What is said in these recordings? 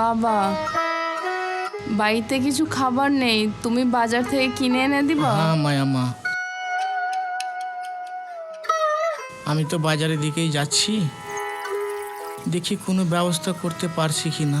বাবা বাড়িতে কিছু খাবার নেই। তুমি বাজার থেকে কিনে এনে দিবা? হ্যাঁ মায়া মা আমি তো বাজারের দিকেই যাচ্ছি। দেখি কোনো ব্যবস্থা করতে পারছি কি না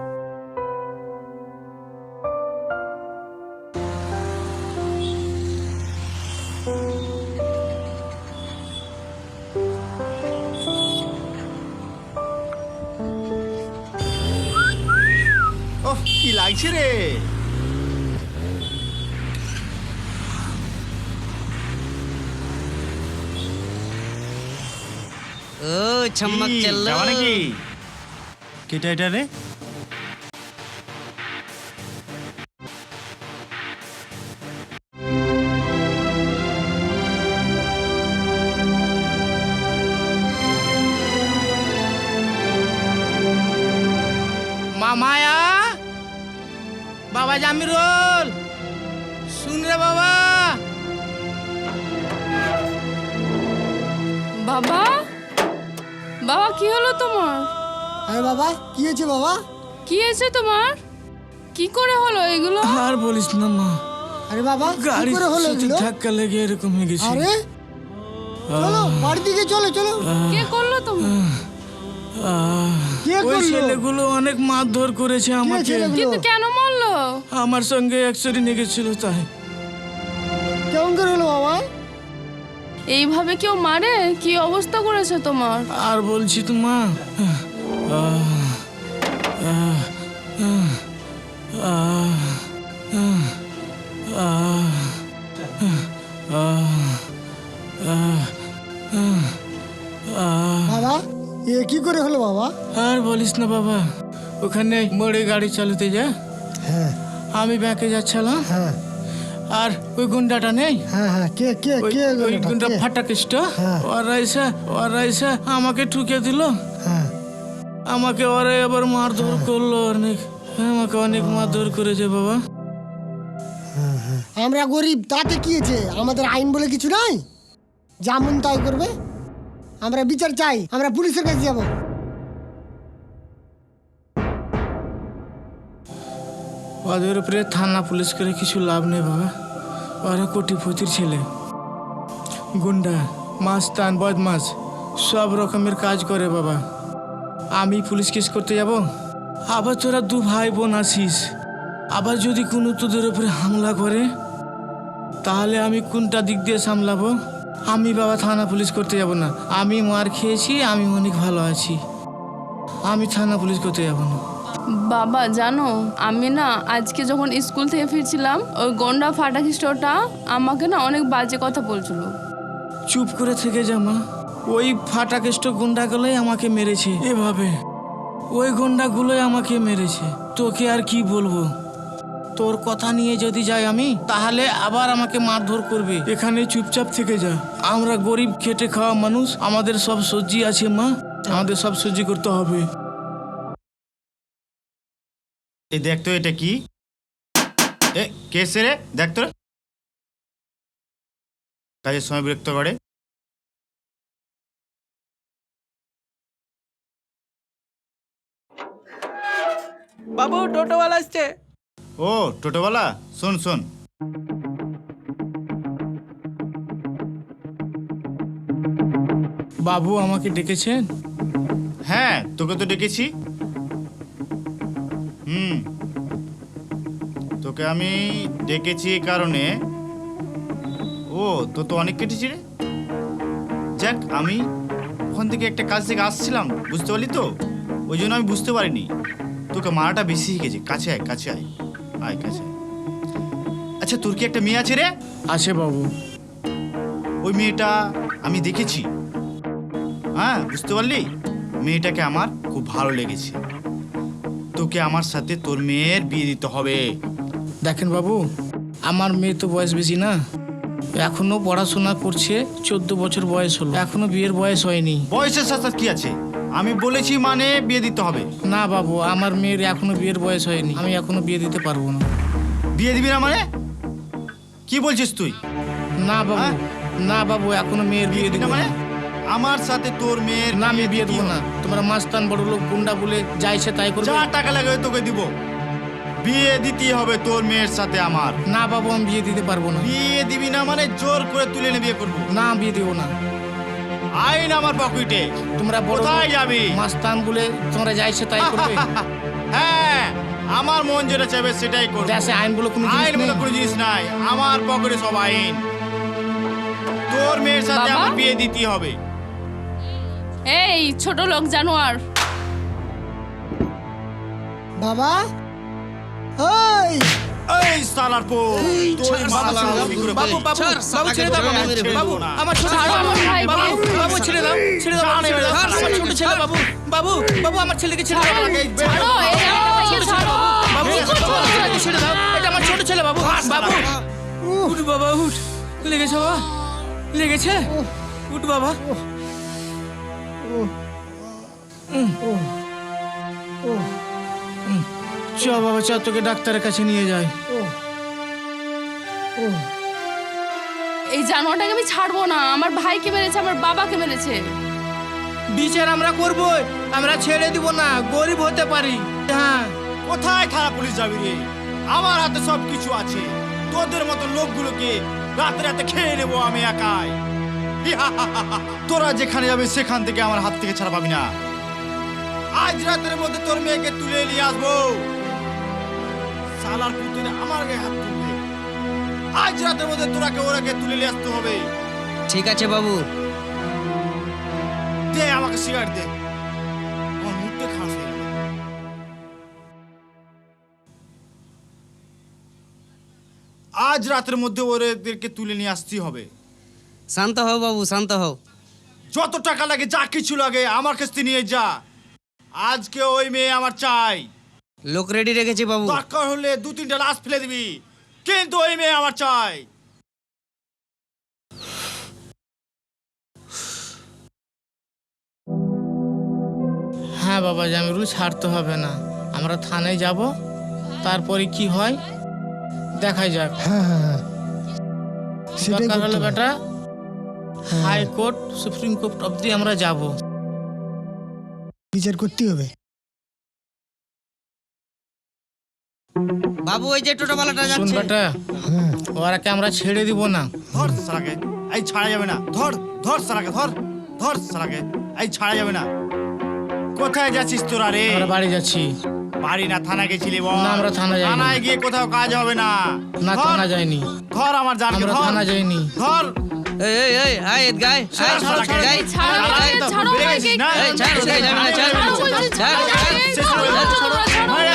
লাগছে রে। ও চমক কি, চলল কেটা এটা রে? বাবা জামিরুল শুন রে বাবা। বাবা? বাবা কি হলো তোমার? আরে বাবা কি হয়েছে বাবা? কি হয়েছে তোমার? কি করে হলো এগুলো? আর বলিস না মা। আরে বাবা কি গাড়ি করে হলো এগুলো? ধাক্কা লেগে এরকম হয়ে গেছে। আরে চলো বাড়ির দিকে চলো চলো। কে করল তোমার? কে ওই করল? ছেলেগুলো অনেক মারধর করেছে আমাকে। ছেলেগুলো? কিন্তু কেন মরলো? আমার সঙ্গে অ্যাক্সিডেন্ট গেছিল তাই। কেমন করে হলো বাবা? এইভাবে কেউ মারে? কি অবস্থা করেছে তোমার? আর বলছি তো মা আহ, আহ, আহ, আহ, আহ, করে হলো বাবা? আর বলিস না বাবা ওখানে মোড়ে গাড়ি চালাতে যা। হ্যাঁ। আমি ব্যাংকে যাচ্ছিলাম। হ্যাঁ। আর ওই গুন্ডাটা নেই? হ্যাঁ হ্যাঁ কে কে কে ওই গুন্ডা কে? ফাটা কেষ্ট হ্যাঁ। ওরা এসে ওরা এসে আমাকে ঠুকে দিল। হ্যাঁ। আমাকে ওরা এবার মারধর করল অনেক। আমাকে অনেক মারধর করেছে বাবা। আমরা গরিব তাতে কি হয়েছে? আমাদের আইন বলে কিছু নাই? যেমন তাই করবে? আমরা বিচার চাই, আমরা পুলিশের কাছে যাব। ওদের উপরে থানা পুলিশ করে কিছু লাভ নেই বাবা। ওরা কোটিপতির ছেলে। গুন্ডা মাছ মাস্তান, বদমাস, সব রকমের কাজ করে বাবা। আমি পুলিশ কেস করতে যাব? আবার তোরা দু ভাই বোন আসিস আবার যদি কোনো তোদের উপরে হামলা করে, তাহলে আমি কোনটা দিক দিয়ে সামলাবো? আমি বাবা থানা পুলিশ করতে যাব না। আমি মার খেয়েছি আমি অনেক ভালো আছি। আমি থানা পুলিশ করতে যাব না। বাবা জানো আমি না আজকে যখন স্কুল থেকে ফিরছিলাম ওই গন্ডা ফাটাখিস্টটা আমাকে না অনেক বাজে কথা বলছিল। চুপ করে থেকে যা মা। ওই ফাটাকেষ্ট গুন্ডাগুলোই আমাকে মেরেছে। এভাবে। ওই গুন্ডাগুলোই আমাকে মেরেছে। তোকে আর কি বলব? তোর কথা নিয়ে যদি যাই আমি তাহলে আবার আমাকে মারধর করবে। এখানে চুপচাপ থেকে যা। আমরা গরিব খেটে খাওয়া মানুষ আমাদের সব সবজি আছে মা। আমাদের সব সবজি করতে হবে। এই দেখ তো এটা কি? এ কেসে রে? দেখ তো। রে। কাজের সময় বিরক্ত করে। বাবু টোটোওয়ালা আসছে ও টোটোওয়ালা শোন শোন। বাবু আমাকে ডেকেছেন? হ্যাঁ তোকে তো ডেকেছি। হুম। তোকে আমি ডেকেছি এই কারণে। ও তো তো অনেক কেটেছি রে। যাক আমি ওখান থেকে একটা কাজ থেকে আসছিলাম বুঝতে পারলি তো? ওই জন্য আমি বুঝতে পারিনি। তোকে মারাটা বেশি গেছে কাছে আয় কাছে আয়। আয় কাছে আচ্ছা তোর কি একটা মেয়ে আছে রে? আছে বাবু। ওই মেয়েটা আমি দেখেছি। হ্যাঁ বুঝতে পারলি? মেয়েটাকে আমার খুব ভালো লেগেছে। তোকে আমার সাথে তোর মেয়ের বিয়ে দিতে হবে। দেখেন বাবু আমার মেয়ে তো বয়স বেশি না। এখনও পড়াশোনা করছে চোদ্দ বছর বয়স হলো। এখনও বিয়ের বয়স হয়নি। বয়সের সাথে সাথে কি আছে? আমি বলেছি মানে বিয়ে দিতে হবে। না বাবু আমার মেয়ের এখনও বিয়ের বয়স হয়নি। আমি এখনও বিয়ে দিতে পারব না। বিয়ে দিবি না মানে? কি বলছিস তুই? না বাবু হ্যাঁ? না বাবু এখনও মেয়ের বিয়ে দিবি না মানে? আমার সাথে তোর মেয়ের না আমি বিয়ে দেবো না। তোমরা মাস্তান বড় লোক গুন্ডা বলে যাইছে তাই করবে। যা টাকা লাগে তোকে দিব। বিয়ে দিতে হবে তোর মেয়ের সাথে আমার। না বাবু আমি বিয়ে দিতে পারব না। বিয়ে দিবি না মানে জোর করে তুলে নিয়ে বিয়ে করব। না বিয়ে দেবো না। আইন আমার পকেটে। তোমরা কোথায় যাবি? মাস্তান বলে তোমরা যা ইচ্ছে তাই করবে। হ্যাঁ আমার মন যেটা চাইবে সেটাই করব। দেশে আইন বলে কোনো আইন বলে কোনো জিনিস নাই। আমার পকেটে সব আইন। তোর মেয়ের সাথে আমার বিয়ে দিতেই হবে। এই ছোট লোক জানোয়ার। বাবা? ওই! এই সালার পো তোর মাথা আমি বাবু বাবু বাবু ছেড়ে দাও বাবু আমার ছোট ছাড়ো বাবু বাবু ছেড়ে দাও ছেড়ে দাও দাও আমার ছোট ছেলে বাবু বাবু বাবু আমার ছেলেকে ছেড়ে দাও ছাড়ো আমার ছাড়ো বাবু কি করছ? আমার ছেলেকে ছেড়ে দাও এটা আমার ছোট ছেলে বাবু বাবু উঠ বাবা উঠ লেগেছে বাবা লেগেছে উঠ বাবা চ বাবা চ তোকে ডাক্তারের কাছে নিয়ে যায় এই জানোয়ারটাকে আমি ছাড়বো না। আমার ভাইকে মেরেছে আমার বাবাকে মেরেছে। বিচার আমরা করব আমরা ছেড়ে দিব না গরিব হতে পারি। হ্যাঁ। কোথায় থানা পুলিশ যাবি রে? আমার হাতে সব কিছু আছে। তোদের মতো লোকগুলোকে রাতে রাতে খেয়ে নেব আমি একাই। তোরা যেখানে যাবে সেখান থেকে আমার হাত থেকে ছাড়া পাবি না। আজ রাতের মধ্যে তোর মেয়েকে তুলে নিয়ে আসব। সালার পুতুলে আমার গায়ে হাত তুলবে আজ রাতের মধ্যে তোরাকে ওরাকে তুলে নিয়ে আসতে হবে। ঠিক আছে বাবু। দে আমাকে সিগারেট দে। আমার মুখটা খাস হয়ে গেল। আজ রাতের মধ্যে ওদেরকে তুলে নিয়ে আসতেই হবে। শান্ত হও বাবু শান্ত হও। যত টাকা লাগে যা কিছু লাগে আমার কাছ থেকে নিয়ে যা। আজকে ওই মেয়ে আমার চাই। লোক রেডি রেখেছি বাবু। দরকার হলে দু তিনটা লাশ ফেলে দিবি। কিন্তু ওই মেয়ে আমার চাই। হ্যাঁ বাবা জামিরুল ছাড়তে হবে না। আমরা থানায় যাব তারপরে কি হয় দেখা যাক। হ্যাঁ হ্যাঁ হ্যাঁ। দরকার হলে বেটা হাইকোর্ট সুপ্রিম কোর্ট অবধি আমরা যাব। বিচার করতেই হবে। বাবু ওই যে টোটোওয়ালাটা যাচ্ছে বেটা হ্যাঁ ওরাকে আমরা ছেড়ে দিব না ধর সারাকে এই ছাড়া যাবে না ধর ধর সারাকে ধর ধর সারাকে এই ছাড়া যাবে না কোথায় যাচ্ছিস তোরা রে আমরা বাড়ি যাচ্ছি বাড়ি না থানা গেছিলি বল না, আমরা থানা যাইনি। থানায় গিয়ে কোথাও কাজ হবে না না থানা যায়নি ধর আমার জানকে আমরা ধর থানা যাইনি ধর এই এই এই আয় এদ আয় ছাড়ো, ছাড়ো, গায় ছাড়ো ছাড়ো, ছাড়ো, ছাড়ো ছাড়ো, ছাড়ো, যাবে না, ছাড়ো, ছাড়ো ছাড়ো, ছাড়ো, ছাড়ো ছাড়ো,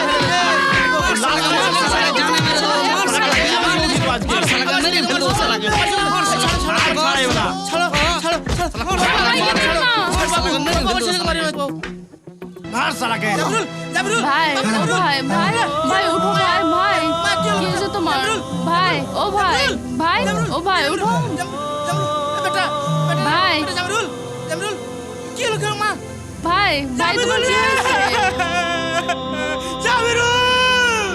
শালাকে মেরে বাবার ফেলব ছেলেকে মারি শালাকে। দেবো। ধর ভাই ভাই ভাই ভাই উঠো ভাই ভাই। কি হয়েছে তোমার? ভাই ও ভাই ভাই ও ভাই উঠো বেটা ভাই। জামিরুল জামিরুল কি হলো কেন মা? ভাই ভাই তোমার কি হয়েছে? জামিরুল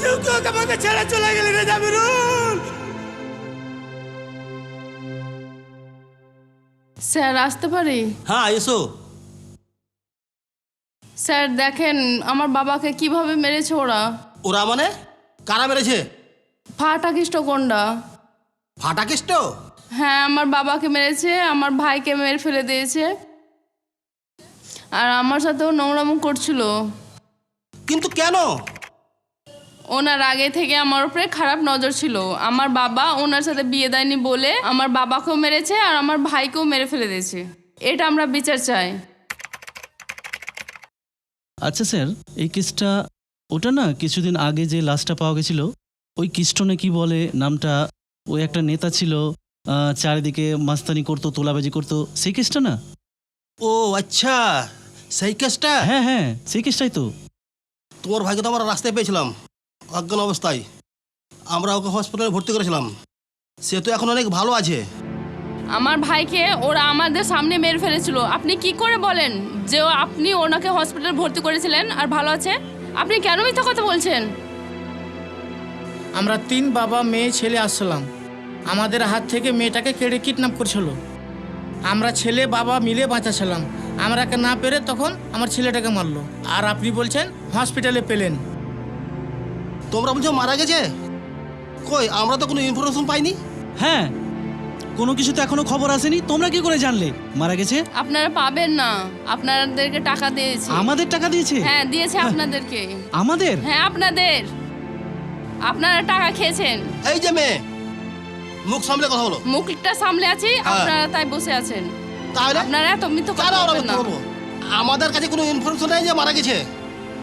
তুই তো আমাকে ছেড়ে চলে গেলি রে জামিরুল স্যার আসতে পারি? হ্যাঁ এসো। স্যার দেখেন আমার বাবাকে কীভাবে মেরেছে ওরা। ওরা মানে? কারা মেরেছে? ফাটাকিষ্ট? কোনটা ফাটা কেষ্ট হ্যাঁ আমার বাবাকে মেরেছে আমার ভাইকে মেরে ফেলে দিয়েছে। আর আমার সাথেও নোংরামো করছিল। কিন্তু কেন? ওনার আগে থেকে আমার উপরে খারাপ নজর ছিল। আমার বাবা ওনার সাথে বিয়ে দেয়নি বলে আমার বাবাকেও মেরেছে আর আমার ভাইকেও মেরে ফেলে দিয়েছে। এটা আমরা বিচার চাই। আচ্ছা স্যার এই কেসটা ওটা না কিছুদিন আগে যে লাশটা পাওয়া গেছিল ওই কিস্টনে কি বলে নামটা ওই একটা নেতা ছিল চারিদিকে মাস্তানি করতো তোলাবাজি করতো সেই কেসটা না? ও আচ্ছা সেই কেসটা? হ্যাঁ হ্যাঁ সেই কেসটাই তো। তোমার ভাইকে তো আমরা রাস্তায় পেয়েছিলাম অজ্ঞান অবস্থায়। আমরা ওকে হসপিটালে ভর্তি করেছিলাম। সে তো এখন অনেক ভালো আছে। আমার ভাইকে ওরা আমাদের সামনে মেরে ফেলেছিল। আপনি কি করে বলেন যে ও- আপনি ওনাকে হসপিটালে ভর্তি করেছিলেন আর ভালো আছে? আপনি কেন মিথ্যা কথা বলছেন? আমরা তিন বাবা মেয়ে ছেলে আসছিলাম। আমাদের হাত থেকে মেয়েটাকে কেড়ে কিডন্যাপ করছিল। আমরা ছেলে বাবা মিলে বাঁচাছিলাম। আমরাকে না পেরে তখন আমার ছেলেটাকে মারলো। আর আপনি বলছেন হসপিটালে পেলেন। তোমরা বলছো মারা গেছে? কই আমরা তো কোনো ইনফরমেশন পাইনি? হ্যাঁ কোনো কিছু তো এখনও খবর আসেনি? তোমরা কি করে জানলে? মারা গেছে? আপনারা পাবেন না। আপনাদেরকে টাকা দিয়েছে। আমাদের টাকা দিয়েছে? হ্যাঁ দিয়েছে আপনাদেরকে। আমাদের? হ্যাঁ আপনাদের। আপনারা টাকা খেয়েছেন। এই যে মেয়ে মুখ সামলে কথা বলো। মুখটা সামলে আছি আপনারা তাই বসে আছেন। তাহলে আপনারা এত মিথ্যা কারা কথা বলবেন না। আমাদের কাছে কোনো ইনফরমেশন নেই যে মারা গেছে।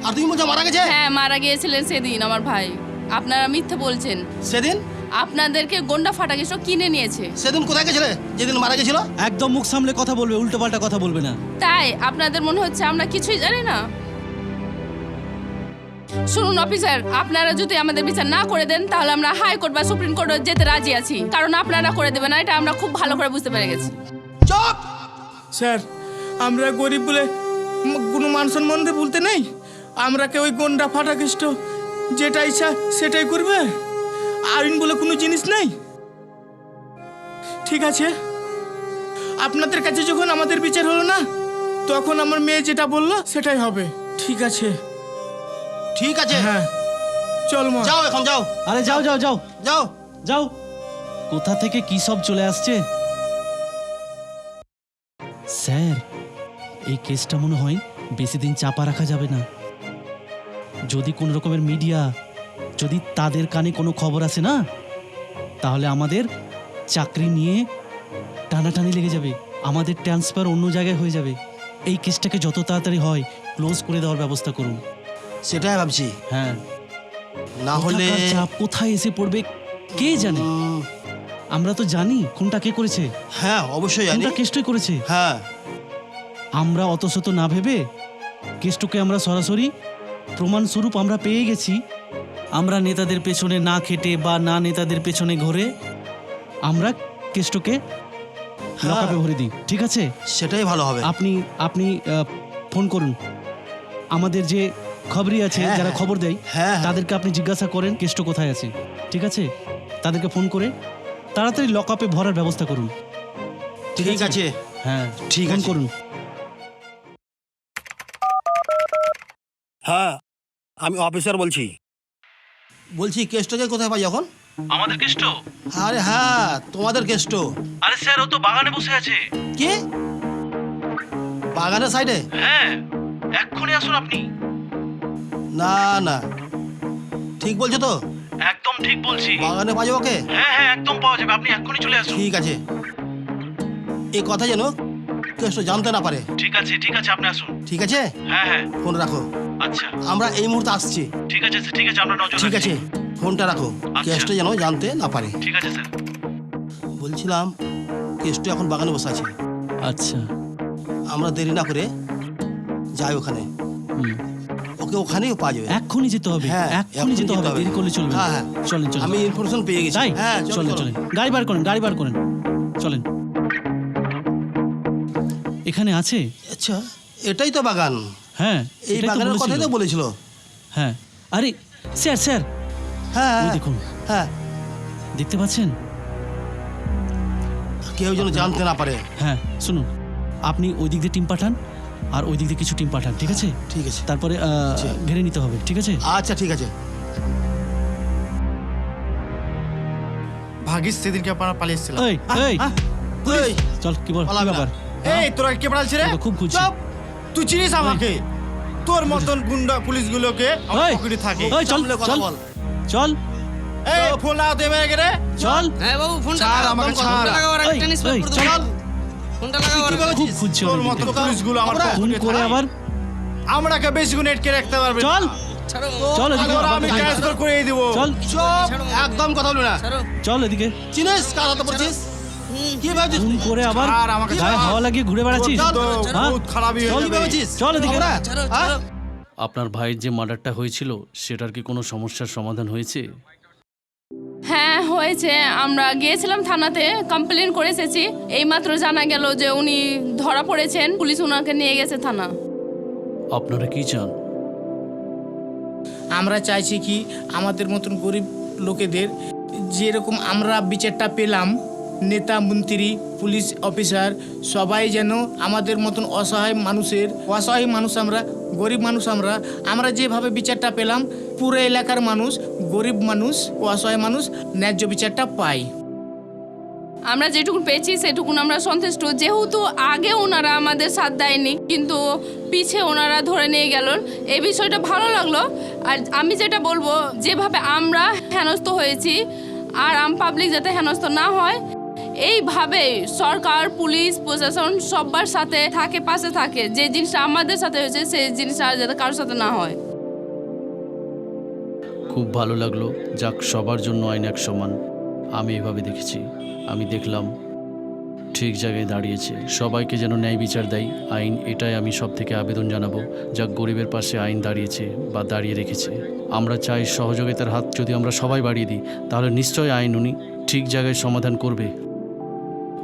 আর তুমি বলছো মারা গেছে? হ্যাঁ মারা গিয়েছিলেন সেদিন আমার ভাই। আপনারা মিথ্যে বলছেন। সেদিন? আপনাদেরকে গন্ডা ফাটা কিছু কিনে নিয়েছে। সেদিন কোথায় গেছিলে? যেদিন মারা গেছিল? একদম মুখ সামলে কথা বলবে উল্টো পাল্টা কথা বলবে না। তাই আপনাদের মনে হচ্ছে আমরা কিছুই জানি না? শুনুন অফিসার আপনারা যদি আমাদের বিচার না করে দেন তাহলে আমরা হাইকোর্ট বা সুপ্রিম কোর্টে যেতে রাজি আছি। কারণ আপনারা করে দেবেন না এটা আমরা খুব ভালো করে বুঝতে পেরে গেছি। চুপ! স্যার আমরা গরিব বলে ম- কোনো মানুষের মনে বলতে নেই। আমরা কে ওই গন্ডা ফাটা ফাটাকিষ্ট যেটা ইচ্ছা সেটাই করবে? আইন বলে কোনো জিনিস নেই? ঠিক আছে। আপনাদের কাছে যখন আমাদের বিচার হলো না তখন আমার মেয়ে যেটা বলল সেটাই হবে। ঠিক আছে। ঠিক আছে। হ্যাঁ। চল মা। যাও এখন যাও। আরে যাও যাও যাও। যাও। যাও। কোথা থেকে কি সব চলে আসছে? স্যার এই কেসটা মনে হয় বেশি দিন চাপা রাখা যাবে না। যদি কোনো রকমের মিডিয়া যদি তাদের কানে কোনো খবর আসে না তাহলে আমাদের চাকরি নিয়ে টানাটানি লেগে যাবে। আমাদের ট্রান্সফার অন্য জায়গায় হয়ে যাবে। এই কেসটাকে যত তাড়াতাড়ি হয় ক্লোজ করে দেওয়ার ব্যবস্থা করুন। সেটাই ভাবছি। হ্যাঁ। না হলে চাপ কোথায় এসে পড়বে কে জানে? আমরা তো জানি কোনটা কে করেছে। হ্যাঁ অবশ্যই জানি। কোনটা কেষ্টই করেছে। হ্যাঁ। আমরা অত শত না ভেবে কেষ্টকে আমরা সরাসরি প্রমাণ স্বরূপ আমরা পেয়ে গেছি। আমরা নেতাদের পেছনে না খেটে বা না নেতাদের পেছনে ঘুরে আমরা কেষ্টকে ভরে দিই ঠিক আছে? সেটাই ভালো হবে। আপনি আপনি ফোন করুন। আমাদের যে খবরই আছে হ্যাঁ, যারা হ্যাঁ। খবর দেয় হ্যাঁ, হ্যাঁ। তাদেরকে আপনি জিজ্ঞাসা করেন কেষ্ট কোথায় আছে ঠিক আছে? তাদেরকে ফোন করে তাড়াতাড়ি লকআপে ভরার ব্যবস্থা করুন। ঠিক আছে। হ্যাঁ ঠিক ফোন আছে। করুন। হ্যাঁ আমি অফিসার বলছি। বলছি কেষ্টকে কোথায় পাই এখন? আমাদের কেষ্ট? আরে হ্যাঁ তোমাদের কেষ্ট। আরে স্যার ও তো বাগানে বসে আছে। কি? বাগানের সাইডে? হ্যাঁ এক্ষুনি আসুন আপনি। না না। ঠিক বলছো তো? একদম ঠিক বলছি। বাগানে পাই ওকে? হ্যাঁ হ্যাঁ একদম পাওয়া যাবে। আপনি এক্ষুনি চলে আসুন। ঠিক আছে। এই কথা যেন কেষ্ট জানতে না পারে। ঠিক আছে ঠিক আছে আপনি আসুন। ঠিক আছে? হ্যাঁ হ্যাঁ। ফোন রাখো। আচ্ছা। আমরা এই মুহূর্তে আসছি। ঠিক আছে ঠিক আছে আমরা নজর ঠিক আছে ফোনটা রাখো। আচ্ছা। কেষ্ট যেন জানতে না পারে। ঠিক আছে স্যার। বলছিলাম কেষ্ট এখন বাগানে বসে আছে। আচ্ছা। আমরা দেরি না করে যাই ওখানে। ওকে ওখানেই পাওয়া যাবে। এক্ষুনি যেতে হবে। হ্যাঁ, এক্ষুনি যেতে হবে। দেরি করলে চলবে না। হ্যাঁ, হ্যাঁ। চলেন চলেন। আমি ইনফরমেশন পেয়ে গেছি। তাই? হ্যাঁ চলেন চলেন। গাড়ি বার করেন গাড়ি বার করেন। চলেন। এখানে আছে? আচ্ছা এটাই তো বাগান। হ্যাঁ এই বাগানের কথাই তো বলেছিল। হ্যাঁ আরে স্যার স্যার। হ্যাঁ হ্যাঁ, দেখুন। হ্যাঁ। দেখতে পাচ্ছেন? কেউ যেন জানতে না পারে। হ্যাঁ শুনুন। আপনি ওই দিক দিয়ে টিম পাঠান আর ওই দিক দিয়ে কিছু টিম পাঠান ঠিক আছে? ঠিক আছে। তারপরে ঘেরে নিতে হবে ঠিক আছে? আচ্ছা ঠিক আছে। ভাগিস সেদিনকে আপনারা এই এই। চল কি বল। ব্যাপার? এই তোরা কে রে? খুব খুঁজছি। তুই চিনিস আমাকে? তোর মতন গুন্ডা পুলিশগুলোকে আমার পকেটে থাকে। চল চল চল। এই ফোন লাগাও মেরে গেলে চল। হ্যাঁ বাবু ফোনটা ছাড়, আমাকে ছাড়। লাগাও আর একটা নিষ্পাপ চল। ফোনটা লাগাও আর খুব খুঁজছি তোর অনেকদিন পুলিশগুলো আমার ফোন করে আবার আমরাকে বেশি গুণ এটকে রাখতে পারবে? চল। চল এদিকে। আমি আবার- ট্রান্সফার করে দিব। চল। একদম কথা বলবি না। চল এদিকে। চিনিস কার কি ভাবছিস ফোন করে আবার ছাড়, আমাকে গায়ে হাওয়া লাগিয়ে ঘুরে বেড়াচ্ছিস? হ্যাঁ? বহুত খারাপই হয়ে যাবে। চল এদিকে? ছাড়ো হ্যাঁ? আপনার ভাইয়ের যে মার্ডারটা হয়েছিল সেটার কি কোনো সমস্যার সমাধান হয়েছে? হ্যাঁ হয়েছে। আমরা গিয়েছিলাম থানাতে কমপ্লেন করে এসেছি। এইমাত্র জানা গেল যে উনি ধরা পড়েছেন। পুলিশ ওনাকে নিয়ে গেছে থানা। আপনারা কি চান? আমরা চাইছি কি আমাদের মতন গরিব লোকেদের যেরকম আমরা বিচারটা পেলাম নেতা, মন্ত্রী, পুলিশ অফিসার, সবাই যেন আমাদের মতন অসহায় মানুষের, অসহায় মানুষ আমরা, গরিব মানুষ আমরা আমরা যেভাবে বিচারটা পেলাম, পুরো এলাকার মানুষ, গরিব মানুষ, অসহায় মানুষ ন্যায্য বিচারটা পায়। আমরা যেটুকু পেয়েছি সেটুকুন আমরা সন্তুষ্ট। যেহেতু আগে ওনারা আমাদের সাথ দেয়নি, কিন্তু পিছে ওনারা ধরে নিয়ে গেল এই বিষয়টা ভালো লাগল। আর আমি যেটা বলব, যেভাবে আমরা হেনস্থ হয়েছি, আর আম পাবলিক যাতে হেনস্থ না হয় এইভাবে সরকার, পুলিশ, প্রশাসন সবার সাথে থাকে, পাশে থাকে। যে জিনিসটা আমাদের সাথে হয়েছে, সেই জিনিসটা যাতে কারোর সাথে না হয়। খুব ভালো লাগল। যাক, সবার জন্য আইন এক সমান। আমি এভাবে দেখেছি। আমি দেখলাম, ঠিক জায়গায় দাঁড়িয়েছে। সবাইকে যেন ন্যায় বিচার দেয়। আইন এটাই আমি সব থেকে আবেদন জানাব। যা গরিবের পাশে আইন দাঁড়িয়েছে বা দাঁড়িয়ে রেখেছে। আমরা চাই সহযোগিতার হাত যদি আমরা সবাই বাড়িয়ে দিই, তাহলে নিশ্চয়ই আইন উনি ঠিক জায়গায় সমাধান করবে।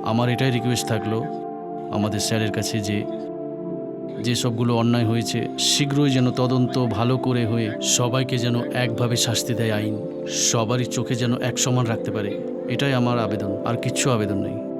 আমার এটাই রিকোয়েস্ট থাকল আমাদের স্যারের কাছে যে যে সবগুলো অন্যায় হয়েছে, শীঘ্রই যেন তদন্ত ভালো করে হয়ে সবাইকে যেন একভাবে শাস্তি দেয় আইন। সবারই চোখে যেন এক সমান রাখতে পারে। এটাই আমার আবেদন, আর কিচ্ছু আবেদন নেই।